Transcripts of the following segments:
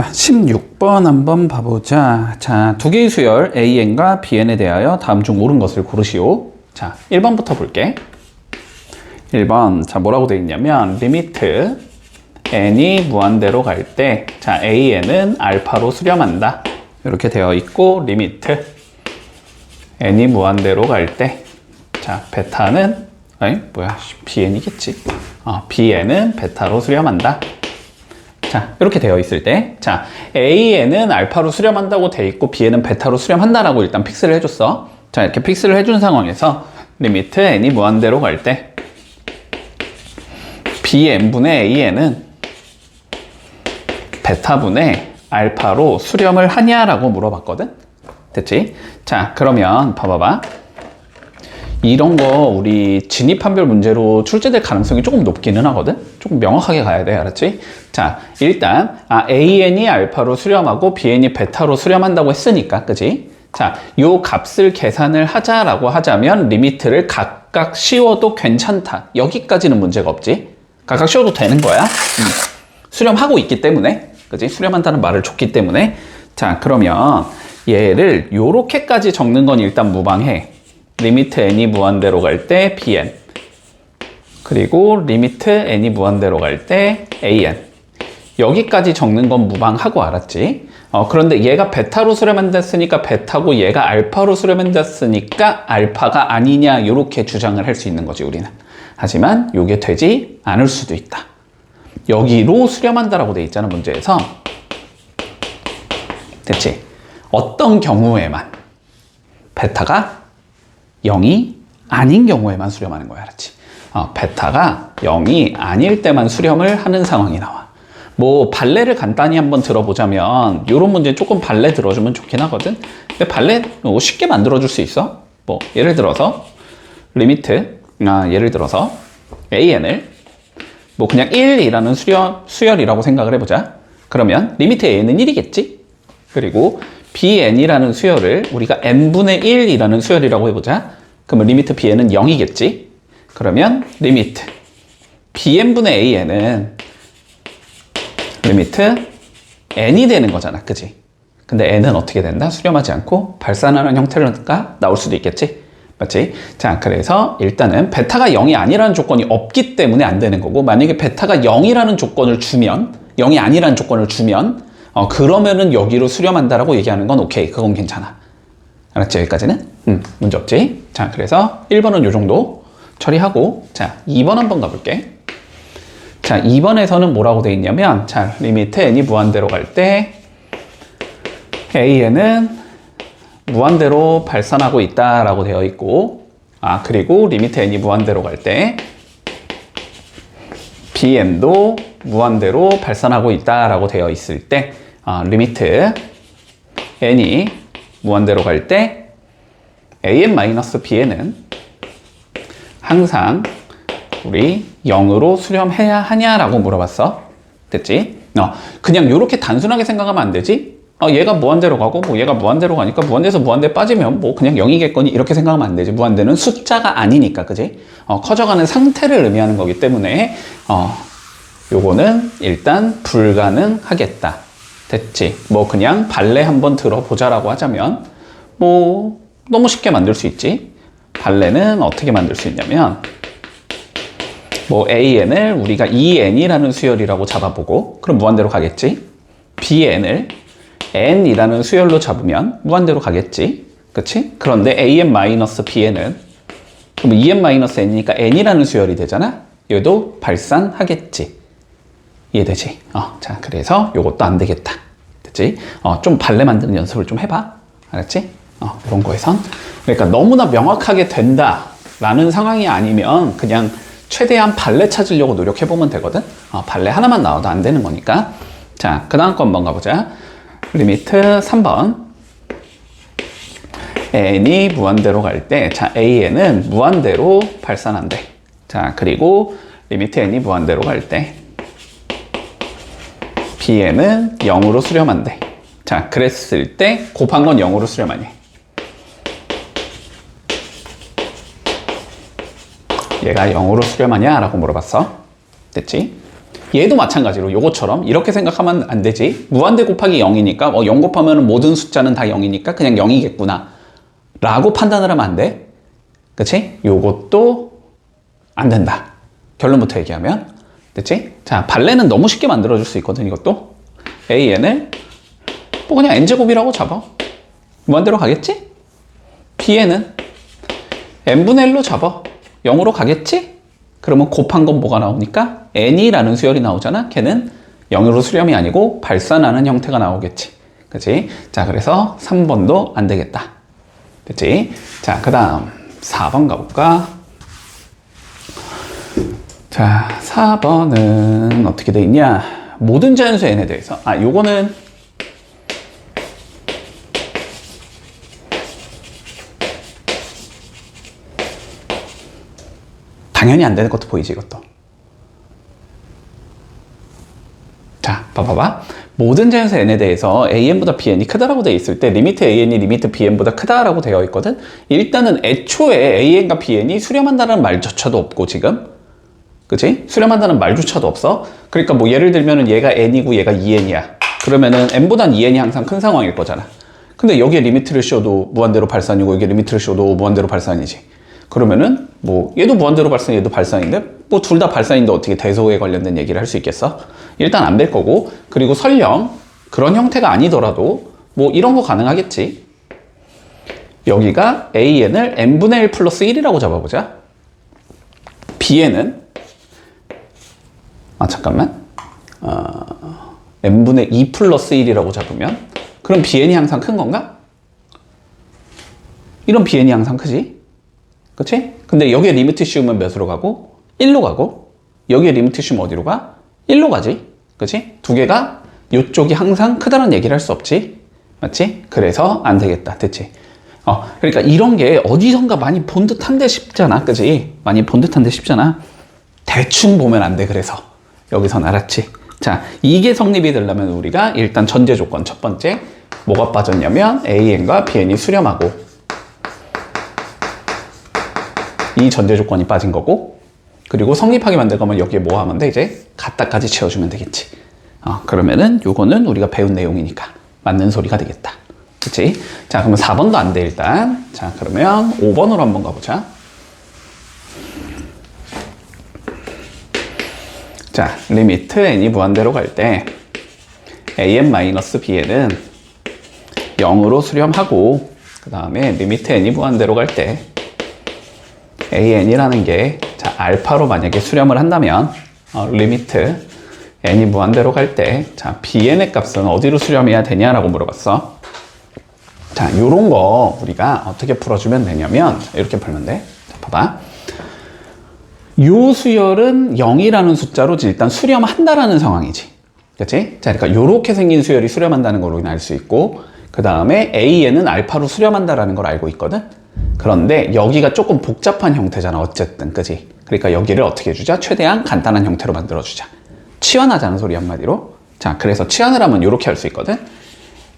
자, 16번 한번 봐보자. 자, 두 개의 수열 AN과 BN에 대하여 다음 중 옳은 것을 고르시오. 자, 1번부터 볼게. 1번. 자, 뭐라고 되어 있냐면, 리미트 n이 무한대로 갈 때, 자, AN은 알파로 수렴한다. 이렇게 되어 있고, 리미트 n이 무한대로 갈 때, 자, 베타는, 아니, 뭐야, bn이겠지. 어, bn은 베타로 수렴한다. 자, 이렇게 되어 있을 때, 자, AN은 알파로 수렴한다고 돼 있고, B에는 베타로 수렴한다라고 일단 픽스를 해줬어. 자, 이렇게 픽스를 해준 상황에서, 리미트 N이 무한대로 갈 때, BN분의 AN은 베타분의 알파로 수렴을 하냐라고 물어봤거든? 됐지? 자, 그러면 봐봐봐. 이런 거 우리 진입한별 문제로 출제될 가능성이 조금 높기는 하거든? 조금 명확하게 가야 돼, 알았지? 자, 일단, 아, AN이 알파로 수렴하고 BN이 베타로 수렴한다고 했으니까, 그지? 자, 요 값을 계산을 하자라고 하자면 리미트를 각각 씌워도 괜찮다. 여기까지는 문제가 없지? 각각 씌워도 되는 거야. 음. 수렴하고 있기 때문에, 그지? 수렴한다는 말을 줬기 때문에. 자, 그러면 얘를 요렇게까지 적는 건 일단 무방해. 리미트 n이 무한대로 갈 때 bn. 그리고 리미트 n이 무한대로 갈 때 an. 여기까지 적는 건 무방하고 알았지? 어, 그런데 얘가 베타로 수렴한댔으니까 베타고 얘가 알파로 수렴한댔으니까 알파가 아니냐 이렇게 주장을 할 수 있는 거지 우리는. 하지만 이게 되지 않을 수도 있다. 여기로 수렴한다라고 돼 있잖아 문제에서. 됐지? 어떤 경우에만 베타가 0이 아닌 경우에만 수렴하는 거야, 알았지? 어, 베타가 0이 아닐 때만 수렴을 하는 상황이 나와. 뭐 발레를 간단히 한번 들어보자면 이런 문제 조금 발레 들어주면 좋긴 하거든. 근데 발레 뭐 쉽게 만들어줄 수 있어. 뭐 예를 들어서 리미트, 아 예를 들어서 AN을 뭐 그냥 1이라는 수열, 수열이라고 생각을 해보자. 그러면 리미트 AN은 1이겠지? 그리고 bn이라는 수열을 우리가 n분의 1이라는 수열이라고 해보자. 그러면 리미트 bn은 0이겠지? 그러면 리미트 bn분의 an은 리미트 n이 되는 거잖아. 그지? 근데 n은 어떻게 된다? 수렴하지 않고 발산하는 형태로가 나올 수도 있겠지? 맞지? 자, 그래서 일단은 베타가 0이 아니라는 조건이 없기 때문에 안 되는 거고 만약에 베타가 0이라는 조건을 주면 0이 아니라는 조건을 주면 어, 그러면은 여기로 수렴한다라고 얘기하는 건 오케이. 그건 괜찮아. 알았지? 여기까지는? 음, 문제 없지? 자, 그래서 1번은 요 정도 처리하고, 자, 2번 한번 가볼게. 자, 2번에서는 뭐라고 돼 있냐면, 자, 리미트 n이 무한대로 갈 때, an은 무한대로 발산하고 있다라고 되어 있고, 아, 그리고 리미트 n이 무한대로 갈 때, bn도 무한대로 발산하고 있다라고 되어 있을 때 어, 리미트 n이 무한대로 갈 때 an-bn은 항상 우리 0으로 수렴해야 하냐라고 물어봤어. 됐지? 어, 그냥 이렇게 단순하게 생각하면 안 되지? 어, 얘가 무한대로 가고 뭐 얘가 무한대로 가니까 무한대에서 무한대 빠지면 뭐 그냥 0이겠거니 이렇게 생각하면 안 되지. 무한대는 숫자가 아니니까 그지? 어, 커져가는 상태를 의미하는 거기 때문에 어, 요거는 일단 불가능하겠다. 됐지? 뭐 그냥 발레 한번 들어보자라고 하자면 뭐 너무 쉽게 만들 수 있지. 발레는 어떻게 만들 수 있냐면 뭐 AN을 우리가 EN이라는 수열이라고 잡아보고 그럼 무한대로 가겠지. BN을 N이라는 수열로 잡으면 무한대로 가겠지. 그치? 그런데 AN-BN은 그럼 EN-N이니까 N이라는 수열이 되잖아. 얘도 발산하겠지. 이해되지? 어, 자, 그래서 요것도 안 되겠다. 됐지? 어, 좀 발레 만드는 연습을 좀 해봐. 알았지? 어, 이런 거에선. 그러니까 너무나 명확하게 된다. 라는 상황이 아니면 그냥 최대한 발레 찾으려고 노력해보면 되거든? 어, 발레 하나만 나와도 안 되는 거니까. 자, 그 다음 거 한번 가보자. 리미트 3번. n이 무한대로 갈 때, 자, an은 무한대로 발산한대. 자, 그리고 리미트 n이 무한대로 갈 때, bn은 0으로 수렴한대. 자, 그랬을 때 곱한 건 0으로 수렴하니. 얘가 0으로 수렴하냐? 라고 물어봤어. 됐지? 얘도 마찬가지로 요것처럼 이렇게 생각하면 안 되지. 무한대 곱하기 0이니까 어, 0 곱하면 모든 숫자는 다 0이니까 그냥 0이겠구나. 라고 판단을 하면 안 돼. 그치? 요것도 안 된다. 결론부터 얘기하면. 됐지? 자, 발레는 너무 쉽게 만들어줄 수 있거든, 이것도. AN을 뭐 그냥 n제곱이라고 잡아. 무한대로 가겠지? B에는 n분의 1로 잡아. 0으로 가겠지? 그러면 곱한 건 뭐가 나오니까 n이라는 수열이 나오잖아. 걔는 0으로 수렴이 아니고 발산하는 형태가 나오겠지. 그치? 자, 그래서 3번도 안 되겠다. 됐지? 자, 그 다음 4번 가볼까? 자, 4번은 어떻게 돼 있냐? 모든 자연수 n에 대해서. 아, 요거는 당연히 안 되는 것도 보이지, 이것도. 자, 봐봐봐. 모든 자연수 n에 대해서 an보다 bn이 크다라고 되어 있을 때 리미트 an이 리미트 bn보다 크다라고 되어 있거든. 일단은 애초에 an과 bn이 수렴한다는 말조차도 없고 지금. 그치? 수렴한다는 말조차도 없어. 그러니까 뭐 예를 들면은 얘가 n이고 얘가 2n이야. 그러면은 n보단 2n이 항상 큰 상황일 거잖아. 근데 여기에 리미트를 씌워도 무한대로 발산이고 여기에 리미트를 씌워도 무한대로 발산이지. 그러면은 뭐 얘도 무한대로 발산 얘도 발산인데 뭐 둘 다 발산인데 어떻게 대소에 관련된 얘기를 할 수 있겠어? 일단 안 될 거고 그리고 설령 그런 형태가 아니더라도 뭐 이런 거 가능하겠지. 여기가 AN을 n분의 1 플러스 1이라고 잡아보자. B에는 아 잠깐만 어, n분의 2 플러스 1이라고 잡으면 그럼 BN이 항상 큰 건가? 이런 BN이 항상 크지? 그치? 근데 여기에 리미트 씌우면 몇으로 가고? 1로 가고 여기에 리미트 씌우면 어디로 가? 1로 가지 그치? 두 개가 이쪽이 항상 크다는 얘기를 할 수 없지 맞지? 그래서 안 되겠다 됐지? 어, 그러니까 이런 게 어디선가 많이 본 듯한데 싶잖아 그지? 많이 본 듯한데 싶잖아 대충 보면 안 돼 그래서 여기선 알았지? 자 이게 성립이 되려면 우리가 일단 전제 조건 첫 번째 뭐가 빠졌냐면 AN과 BN이 수렴하고 이 전제 조건이 빠진 거고 그리고 성립하게 만들 거면 여기에 뭐 하면 돼? 이제 갖다까지 채워주면 되겠지. 어, 그러면은 요거는 우리가 배운 내용이니까 맞는 소리가 되겠다. 그치? 자 그러면 4번도 안 돼 일단. 자 그러면 5번으로 한번 가보자 자 리미트 n이 무한대로 갈 때 an-bn은 0으로 수렴하고 그 다음에 리미트 n이 무한대로 갈 때 an이라는 게 자, 알파로 만약에 수렴을 한다면 어, 리미트 n이 무한대로 갈 때 자, bn의 값은 어디로 수렴해야 되냐라고 물어봤어. 자, 요런 거 우리가 어떻게 풀어주면 되냐면 이렇게 풀면 돼. 자, 봐봐. 요 수열은 0이라는 숫자로 일단 수렴한다라는 상황이지. 그치? 자, 그러니까 요렇게 생긴 수열이 수렴한다는 걸 우리는 알 수 있고 그 다음에 AN은 알파로 수렴한다라는 걸 알고 있거든. 그런데 여기가 조금 복잡한 형태잖아 어쨌든. 그지 그러니까 여기를 어떻게 해주자? 최대한 간단한 형태로 만들어 주자. 치환하자는 소리 한마디로. 자 그래서 치환을 하면 이렇게 할 수 있거든?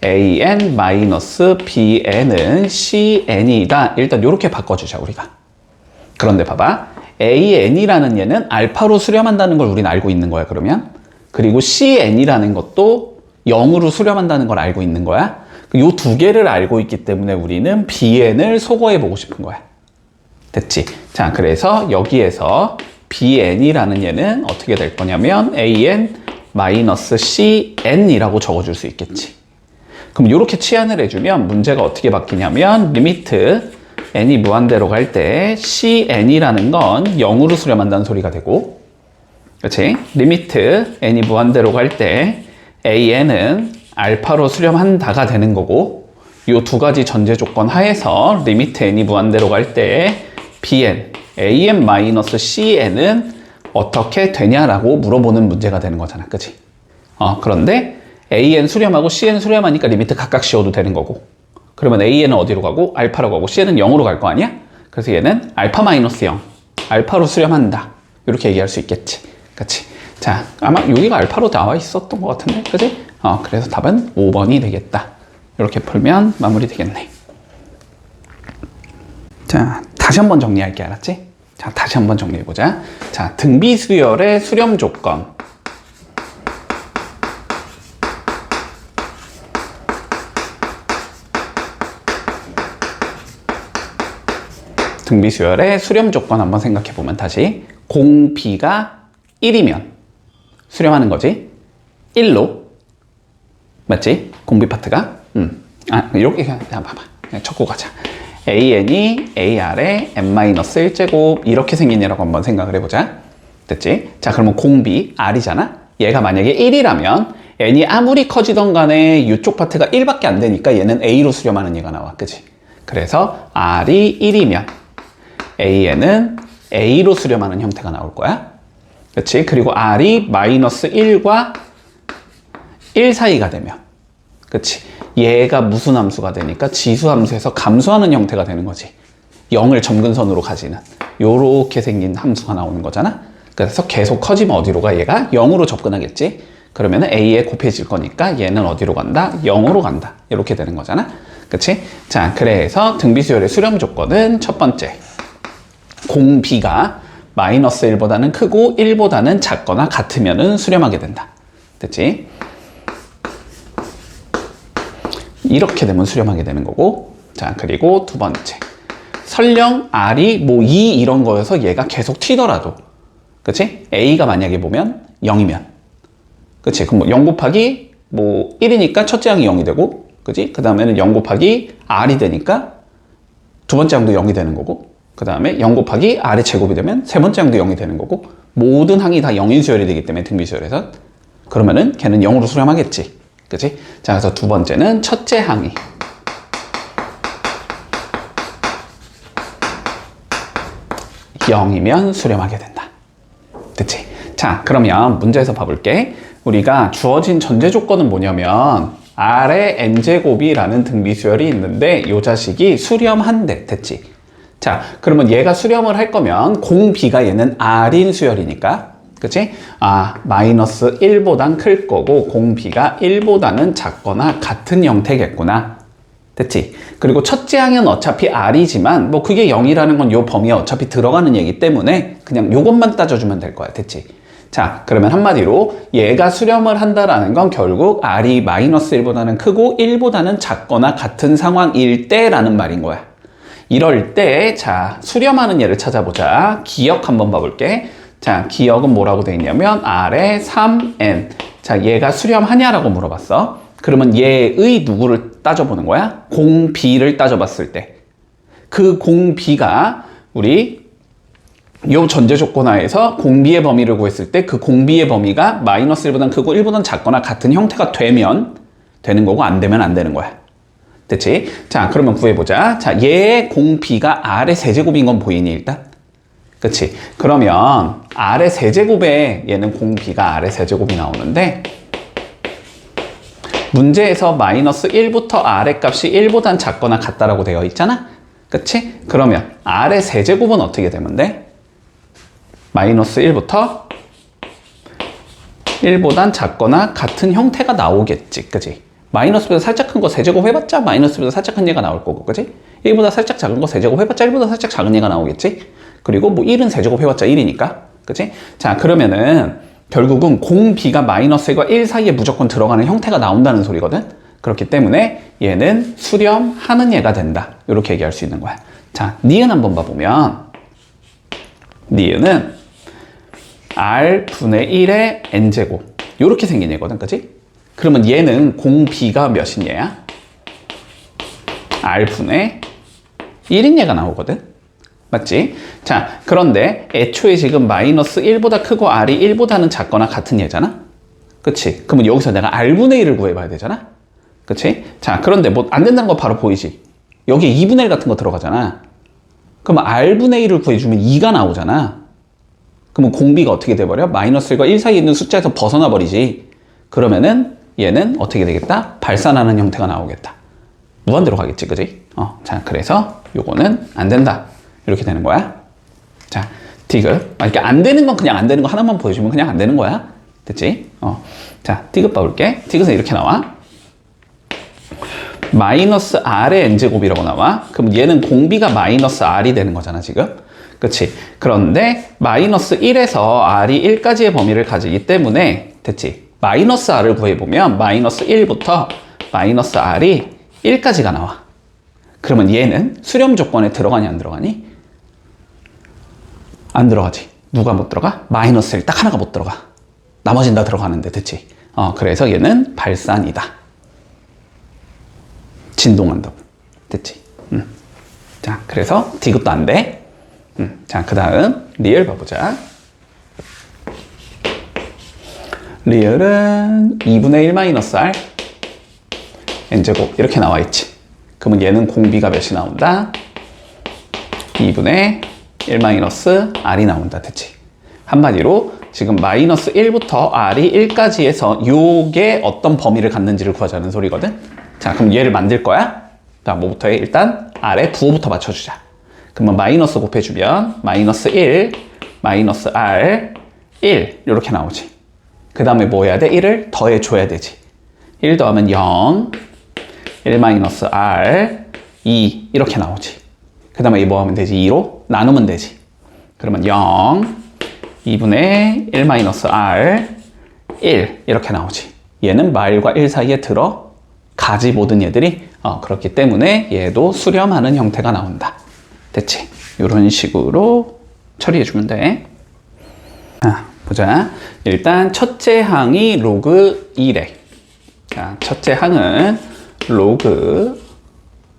An-bn은 cn이다. 일단 이렇게 바꿔주자 우리가. 그런데 봐봐 an이라는 얘는 알파로 수렴한다는 걸 우리는 알고 있는 거야 그러면 그리고 cn이라는 것도 0으로 수렴한다는 걸 알고 있는 거야 요 두 개를 알고 있기 때문에 우리는 bn을 소거해 보고 싶은 거야. 됐지? 자, 그래서 여기에서 bn이라는 얘는 어떻게 될 거냐면 an-cn이라고 적어줄 수 있겠지. 그럼 이렇게 치환을 해주면 문제가 어떻게 바뀌냐면 리미트 n이 무한대로 갈 때 cn이라는 건 0으로 수렴한다는 소리가 되고 그렇지? 리미트 n이 무한대로 갈 때 an은 알파로 수렴한다가 되는 거고 이 두 가지 전제 조건 하에서 리미트 n이 무한대로 갈 때 bn, an-cn은 어떻게 되냐라고 물어보는 문제가 되는 거잖아. 그치? 어, 그런데 an 수렴하고 cn 수렴하니까 리미트 각각 씌워도 되는 거고 그러면 an은 어디로 가고 알파로 가고 cn은 0으로 갈 거 아니야? 그래서 얘는 알파 마이너스 0, 알파로 수렴한다. 이렇게 얘기할 수 있겠지. 그치? 자, 아마 여기가 알파로 나와 있었던 것 같은데, 그지? 어, 그래서 답은 5번이 되겠다. 이렇게 풀면 마무리 되겠네. 자, 다시 한번 정리할게, 알았지? 자, 다시 한번 정리해보자. 자, 등비 수열의 수렴 조건. 등비수열의 수렴 조건 한번 생각해 보면 다시 공비가 1이면 수렴하는 거지. 1로 맞지? 공비 파트가 음. 아 이렇게 그냥 봐봐. 그냥 적고 가자. an이 ar의 n-1제곱 이렇게 생긴 얘라고 한번 생각을 해보자. 됐지? 자 그러면 공비 r이잖아. 얘가 만약에 1이라면 n이 아무리 커지던 간에 이쪽 파트가 1밖에 안 되니까 얘는 a로 수렴하는 얘가 나와. 그지? 그래서 r이 1이면 an은 a로 수렴하는 형태가 나올 거야. 그렇지? 그리고 r이 마이너스 1과 1 사이가 되면 그렇지? 얘가 무슨 함수가 되니까 지수 함수에서 감소하는 형태가 되는 거지. 0을 점근선으로 가지는 요렇게 생긴 함수가 나오는 거잖아. 그래서 계속 커지면 어디로 가? 얘가 0으로 접근하겠지. 그러면 a에 곱해질 거니까 얘는 어디로 간다? 0으로 간다. 이렇게 되는 거잖아. 그치? 자, 그래서 등비수열의 수렴 조건은 첫 번째. 공비가 마이너스 1보다는 크고 1보다는 작거나 같으면은 수렴하게 된다. 됐지? 이렇게 되면 수렴하게 되는 거고. 자, 그리고 두 번째. 설령 R이 뭐 2 이런 거여서 얘가 계속 튀더라도. 그치? A가 만약에 보면 0이면. 그치? 그럼 뭐0 곱하기 뭐 1이니까 첫째 항이 0이 되고. 그치? 그 다음에는 0 곱하기 R이 되니까 두 번째 항도 0이 되는 거고. 그 다음에 0 곱하기 R의 제곱이 되면 세 번째 항도 0이 되는 거고. 모든 항이 다 0인 수열이 되기 때문에 등비수열에서. 그러면은 걔는 0으로 수렴하겠지. 그치? 자, 그래서 두 번째는 첫째 항이. 영이면 수렴하게 된다. 됐지? 자, 그러면 문제에서 봐볼게. 우리가 주어진 전제 조건은 뭐냐면 R의 n제곱이라는 등비수열이 있는데 이 자식이 수렴한대. 됐지? 자, 그러면 얘가 수렴을 할 거면 공비가 얘는 R인 수열이니까 그치? 아, 마이너스 1보단 클 거고 공비가 1보다는 작거나 같은 형태겠구나. 됐지? 그리고 첫째 항은 어차피 R이지만 뭐 그게 0이라는 건 요 범위에 어차피 들어가는 얘기 때문에 그냥 요것만 따져주면 될 거야. 됐지? 자, 그러면 한마디로 얘가 수렴을 한다라는 건 결국 R이 마이너스 1보다는 크고 1보다는 작거나 같은 상황일 때라는 말인 거야. 이럴 때, 자, 수렴하는 예를 찾아보자. 기억 한번 봐볼게. 자, 기억은 뭐라고 돼 있냐면 R의 3n. 자, 얘가 수렴하냐라고 물어봤어. 그러면 얘의 누구를 따져보는 거야? 공비를 따져봤을 때. 그 공비가 우리 요 전제 조건 하에서 공비의 범위를 구했을 때 그 공비의 범위가 마이너스 1보다 크고 1보다 작거나 같은 형태가 되면 되는 거고 안 되면 안 되는 거야. 됐지? 자, 그러면 구해보자. 자, 얘의 공비가 R의 세제곱인 건 보이니, 일단? 그치? 그러면 R의 세제곱에 얘는 공비가 R의 세제곱이 나오는데 문제에서 마이너스 1부터 R의 값이 1보단 작거나 같다라고 되어 있잖아? 그치? 그러면 R의 세제곱은 어떻게 되면 돼? 마이너스 1부터 1보단 작거나 같은 형태가 나오겠지. 그치? 마이너스보다 살짝 큰 거 세제곱 해봤자 마이너스보다 살짝 큰 얘가 나올 거고, 그치? 1보다 살짝 작은 거 세제곱 해봤자 1보다 살짝 작은 얘가 나오겠지? 그리고 뭐 1은 세제곱 해봤자 1이니까. 그치? 자, 그러면은 결국은 공비가 마이너스 1과 1 사이에 무조건 들어가는 형태가 나온다는 소리거든? 그렇기 때문에 얘는 수렴하는 얘가 된다. 이렇게 얘기할 수 있는 거야. 자, 니은 한번 봐보면 니은은 r분의 1의 n제곱 이렇게 생긴 얘거든. 그치? 그러면 얘는 공비가 몇인 얘야? r분의 1인 얘가 나오거든? 맞지? 자, 그런데 애초에 지금 마이너스 1보다 크고 r이 1보다는 작거나 같은 얘잖아? 그치? 그러면 여기서 내가 r분의 1을 구해봐야 되잖아? 그치? 자, 그런데 뭐 안 된다는 거 바로 보이지? 여기에 2분의 1 같은 거 들어가잖아? 그러면 r분의 1을 구해주면 2가 나오잖아? 그러면 공비가 어떻게 돼버려? 마이너스 1과 1 사이에 있는 숫자에서 벗어나 버리지. 그러면은 얘는 어떻게 되겠다? 발산하는 형태가 나오겠다. 무한대로 가겠지, 그지? 어, 자, 그래서 요거는 안 된다. 이렇게 되는 거야. 자, 디귿. 아, 이렇게 안 되는 건 그냥 안 되는 거 하나만 보여주면 그냥 안 되는 거야. 됐지? 어. 자, 디귿 봐볼게. 디귿은 이렇게 나와. 마이너스 r의 n제곱이라고 나와. 그럼 얘는 공비가 마이너스 r이 되는 거잖아, 지금. 그치? 그런데 마이너스 1에서 r이 1까지의 범위를 가지기 때문에 됐지? 마이너스 r을 구해보면 마이너스 1부터 마이너스 r이 1까지가 나와. 그러면 얘는 수렴 조건에 들어가니 안 들어가니? 안 들어가지. 누가 못 들어가? 마이너스 1 딱 하나가 못 들어가. 나머진 다 들어가는데, 됐지? 어, 그래서 얘는 발산이다. 진동한다고. 됐지? 음. 자, 그래서 디귿도 안 돼. 음. 자, 그 다음 리얼 봐보자. 리얼은 2분의 1 마이너스 r n제곱 이렇게 나와 있지. 그러면 얘는 공비가 몇이 나온다? 2분의 1 마이너스 r이 나온다. 됐지? 한마디로 지금 마이너스 1부터 r이 1까지 해서 요게 어떤 범위를 갖는지를 구하자는 소리거든. 자, 그럼 얘를 만들 거야. 자, 뭐부터 해? 일단 r에 부호부터 맞춰주자. 그러면 마이너스 곱해주면 마이너스 1, 마이너스 r, 1 이렇게 나오지. 그 다음에 뭐 해야 돼? 1을 더해줘야 되지. 1 더하면 0, 1 마이너스 r, 2 이렇게 나오지. 그 다음에 이뭐 하면 되지? 2로 나누면 되지. 그러면 0, 2분의 1 마이너스 r, 1 이렇게 나오지. 얘는 말과 1 사이에 들어 가지 모든 얘들이 어, 그렇기 때문에 얘도 수렴하는 형태가 나온다. 됐지? 이런 식으로 처리해주면 돼. 아, 보자. 일단 첫째 항이 로그 2래. 자, 첫째 항은 로그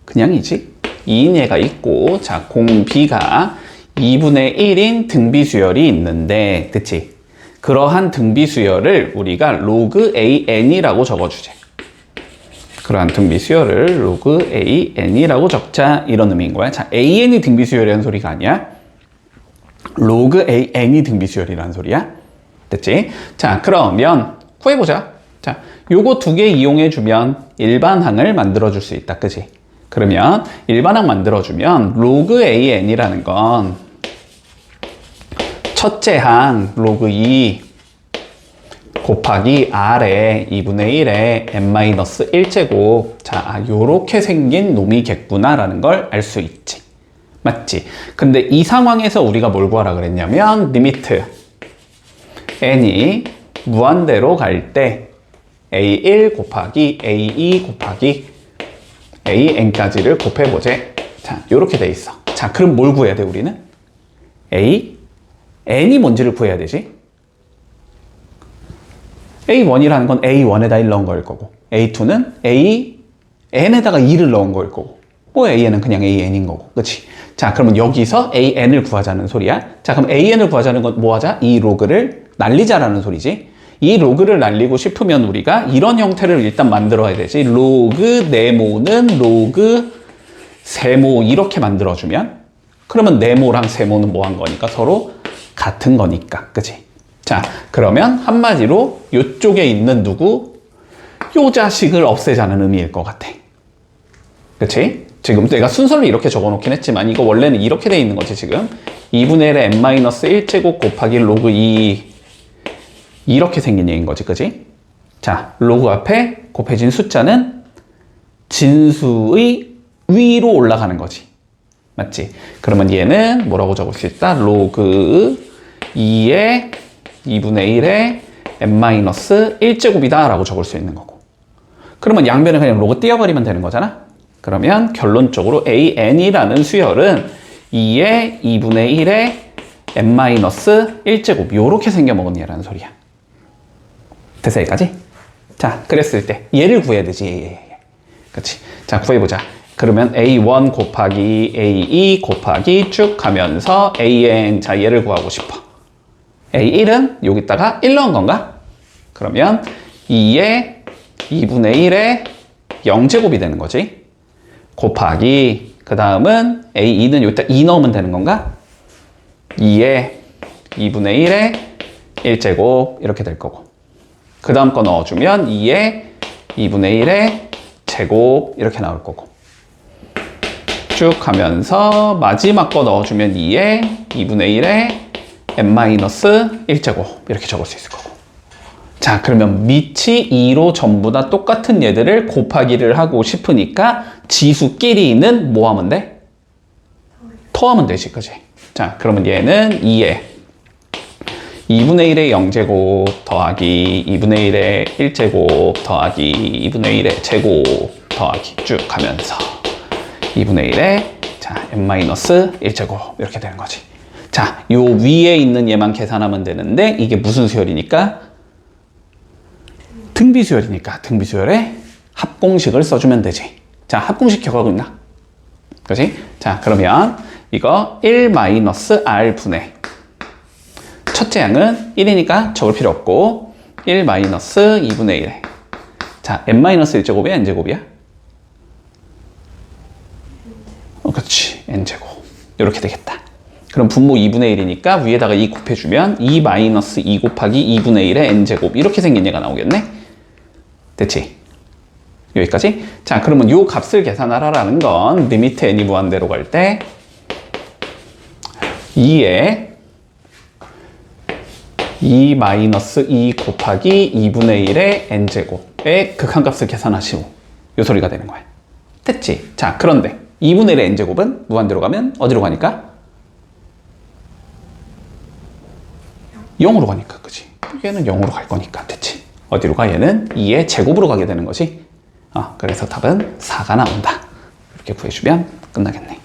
그냥이지. 2인 얘가 있고 자, 공비가 2분의 1인 등비수열이 있는데 그치? 그러한 등비수열을 우리가 로그 AN이라고 적어주제. 그러한 등비수열을 로그 AN이라고 적자 이런 의미인 거야. 자, AN이 등비수열이라는 소리가 아니야. 로그 AN이 등비수열이라는 소리야. 됐지? 자, 그러면 구해보자. 자, 요거 두 개 이용해주면 일반항을 만들어줄 수 있다. 그지? 그러면 일반항 만들어주면 로그 AN이라는 건 첫째 항 로그 2 곱하기 R에 2분의 1에 n-1제곱 자, 아, 요렇게 생긴 놈이겠구나 라는 걸 알 수 있지. 맞지? 근데 이 상황에서 우리가 뭘 구하라 그랬냐면 리미트 n이 무한대로 갈 때 a1 곱하기 a2 곱하기 an까지를 곱해보재. 자, 요렇게 돼 있어. 자, 그럼 뭘 구해야 돼, 우리는? a, n이 뭔지를 구해야 되지. a1이라는 건 a1에다 1 넣은 거일 거고, a2는 a, n에다가 2를 넣은 거일 거고, 뭐 an은 그냥 an인 거고, 그치? 자, 그러면 여기서 an을 구하자는 소리야. 자, 그럼 an을 구하자는 건 뭐 하자? 이 로그를 날리자라는 소리지. 이 로그를 날리고 싶으면 우리가 이런 형태를 일단 만들어야 되지. 로그 네모는 로그 세모 이렇게 만들어주면 그러면 네모랑 세모는 뭐 한 거니까 서로 같은 거니까. 그치? 자, 그러면 한마디로 이쪽에 있는 누구? 요 자식을 없애자는 의미일 것 같아. 그치? 지금 내가 순서를 이렇게 적어 놓긴 했지만 이거 원래는 이렇게 돼 있는 거지 지금 2분의 1에 n-1제곱 곱하기 로그 2 이렇게 생긴 얘기인 거지 그지? 자 로그 앞에 곱해진 숫자는 진수의 위로 올라가는 거지 맞지? 그러면 얘는 뭐라고 적을 수 있다? 로그 2에 2분의 1에 n-1제곱이다 라고 적을 수 있는 거고 그러면 양변을 그냥 로그 띄워버리면 되는 거잖아 그러면 결론적으로 AN이라는 수열은 2의 2분의 1의 n-1제곱 요렇게 생겨 먹은 얘라는 소리야. 됐어 여기까지? 자 그랬을 때 얘를 구해야 되지 얘, 얘. 그치 자 구해보자 그러면 A1 곱하기 A2 곱하기 쭉 가면서 AN 자 얘를 구하고 싶어 A1은 여기다가 1 넣은 건가? 그러면 2의 2분의 1의 0제곱이 되는 거지 곱하기 그 다음은 A2는 여기다 2 넣으면 되는 건가? 2에 2분의 1에 1제곱 이렇게 될 거고 그 다음 거 넣어주면 2에 2분의 1에 제곱 이렇게 나올 거고 쭉 가면서 마지막 거 넣어주면 2에 2분의 1에 n-1제곱 이렇게 적을 수 있을 거고 자, 그러면 밑이 2로 전부 다 똑같은 얘들을 곱하기를 하고 싶으니까 지수끼리는 뭐 하면 돼? 토하면 되지, 그지? 자, 그러면 얘는 2에 2분의 1의 0제곱 더하기 2분의 1의 1제곱 더하기 2분의 1의 제곱 더하기 쭉 가면서 2분의 1의 자, n-1제곱 이렇게 되는 거지. 자, 요 위에 있는 얘만 계산하면 되는데 이게 무슨 수열이니까? 등비수열이니까 등비수열에 합공식을 써주면 되지. 자, 합공식 기억하고 있나? 그지? 자, 그러면 이거 1-r 분의 첫째 양은 1이니까 적을 필요 없고 1-2분의 1에 자, n-1제곱이야? n제곱이야? 어, 그렇지. n제곱. 이렇게 되겠다. 그럼 분모 2분의 1이니까 위에다가 2 곱해주면 2 마이너스 2 곱하기 2분의 1의 n제곱 이렇게 생긴 얘가 나오겠네? 됐지? 여기까지? 자, 그러면 요 값을 계산하라라는 건 리미트 n이 무한대로 갈 때 2에 2 마이너스 2 곱하기 2분의 1의 n제곱의 극한값을 계산하시오. 요 소리가 되는 거야. 됐지? 자, 그런데 2분의 1의 n제곱은 무한대로 가면 어디로 가니까? 0으로 가니까, 그지? 얘는 0으로 갈 거니까, 됐지? 어디로 가? 얘는 2의 제곱으로 가게 되는 거지? 어, 그래서 답은 4가 나온다. 이렇게 구해주면 끝나겠네.